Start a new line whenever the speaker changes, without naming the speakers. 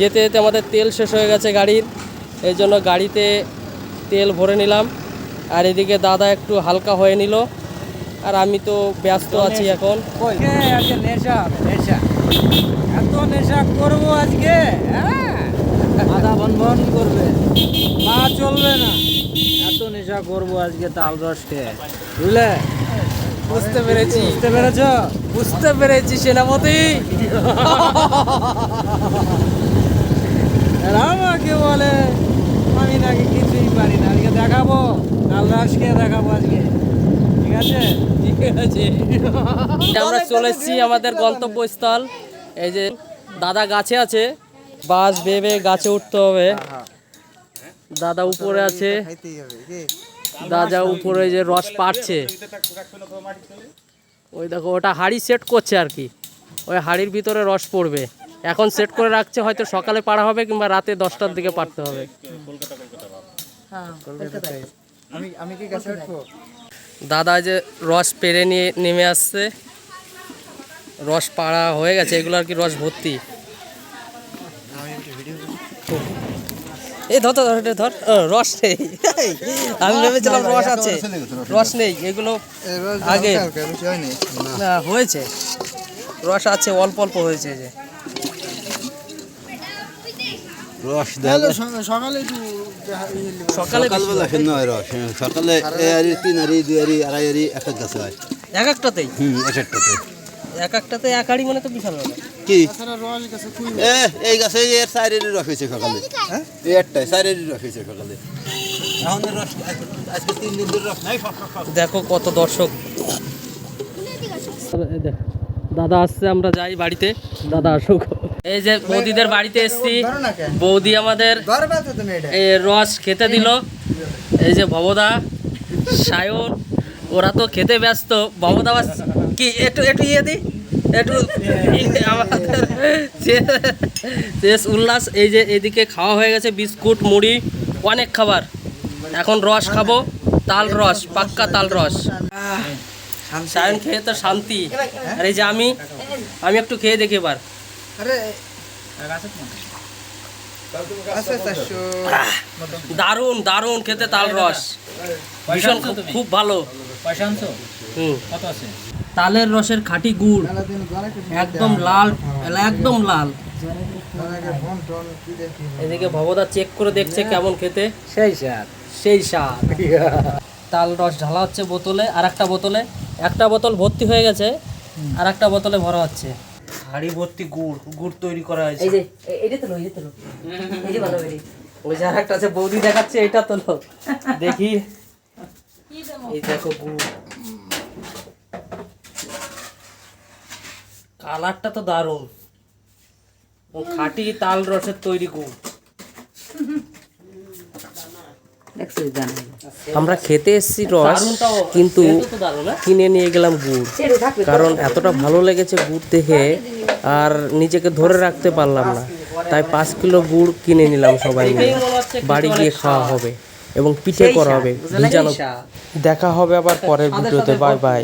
যেতে যেতে আমাদের তেল শেষ হয়ে গেছে গাড়ির এই জন্য গাড়িতে তেল ভরে নিলাম। আর এদিকে দাদা একটু হালকা হয়ে নিল। আর আমি তো ব্যস্ত আছি এখন।
নেশা? নেশা। এত নেশা করব আজকে? হ্যাঁ? আধা করবে। মা চলবে না। এত নেশা করব আজকে তাল রস খেয়ে বুঝলে?
বুঝতে পেরেছি।
বুঝতে পেরেছ?
বুঝতে পেরেছি সেনাপতি।
আমাকে বলে আমি নাকি কিছুই পারি না। আজকে দেখাবো খেয়ে দেখাবো আজকে। ঠিক আছে? ঠিক আছে।
আমরা চলে এসেছি আমাদের গন্তব্যস্থল। এই যে দাদা গাছে আছে বাস বেবে গাছে উঠতে হবে। দাদা উপরে আছে। দাদা উপরে যে রস পাড়ছে। ওই দেখো ওটা হাড়ি সেট করছে আর কি। ওই হাড়ির ভিতরে রস পড়বে। এখন সেট করে রাখছে হয়তো সকালে পাড়া হবে কিংবা রাতে দশটার দিকে পাড়তে হবে।
আমি আমি কি গাছে উঠবো?
দাদা যে রস পেরে নিয়ে নেমে আসছে। রস পাড়া হয়ে গেছে এগুলো আর কি রস ভর্তি। এই ধর ধর ধর, ধর রস নেই। আমি ভেবেছিলাম রস আছে। রস নেই। এগুলো আগে। হয়েছে। রস আছে অল্প অল্প হয়েছে যে।
রস
সকালে
সকালবেলা
হয়।
রস হ্যাঁ, সকালে এ আরি তিন আরি দুই আরি আড়াই আরি এক এক গাছে হয়।
এক একটাতেই?
হুম এক একটাতে
এক একটাতে এক আড়ি মানে তো বিশাল
কি? এ এই গাছে এর চার এরি রস হয়েছে সকালে। এই একটাই রস হয়েছে সকালে।
দেখো কত দর্শক। দাদা আসছে আমরা যাই বাড়িতে। দাদা আসুক। এই যে বৌদিদের বাড়িতে এসছি। বৌদি আমাদের রস খেতে দিল। এই যে ভবদা, সায়ন, ওরা তো খেতে ব্যস্ত। ভবদা কি, একটু একটু ইয়ে দি। একটু আমাদের শেষ- শেষ উল্লাস। এই যে এদিকে খাওয়া হয়ে গেছে বিস্কুট, মুড়ি, অনেক খাবার। এখন রস খাব। তাল রস, পাক্কা তাল রস। সায়ন খেয়ে তো শান্তি। আর এই যে আমি আমি একটু খেয়ে দেখি এবার। দারুণ দারুণ খেতে তাল রস। ভীষণ খুব- খুব ভালো।
পয়সা আনছো?
হুম।
কত আছে?
তালের রসের খাঁটি গুড়। একদম লাল একদম লাল। এদিকে ভবদা চেক করে দেখছে কেমন খেতে।
সেই স্যার
সেই স্বাদ। তাল রস ঢালা হচ্ছে বোতলে আর একটা বোতলে। একটা বোতল ভর্তি হয়ে গেছে আর একটা বোতলে ভরা হচ্ছে। হাড়ি ভর্তি গুড় গুড় তৈরি করা হয়েছে।
এই যে এটা তো লো এটা তো লো। এই যে ভালো করে।
ওই যে আর একটা আছে বৌদি দেখাচ্ছে এটা তো লো। দেখি। এই দেখো গুড়। কালারটা তো দারুণ। ও খাঁটি তাল রসের তৈরি গুড়। আমরা খেতে এসেছি রস কিন্তু? কিনে নিয়ে গেলাম গুড়। কারণ এতটা ভালো লেগেছে গুড় দেখে আর নিজেকে ধরে রাখতে পারলাম না। তাই পাঁচ কিলো গুড় কিনে নিলাম সবাই মিলে। বাড়ি গিয়ে খাওয়া হবে এবং পিঠে করা হবে। ভিজানো দেখা হবে আবার পরের ভিডিওতে। Bye bye.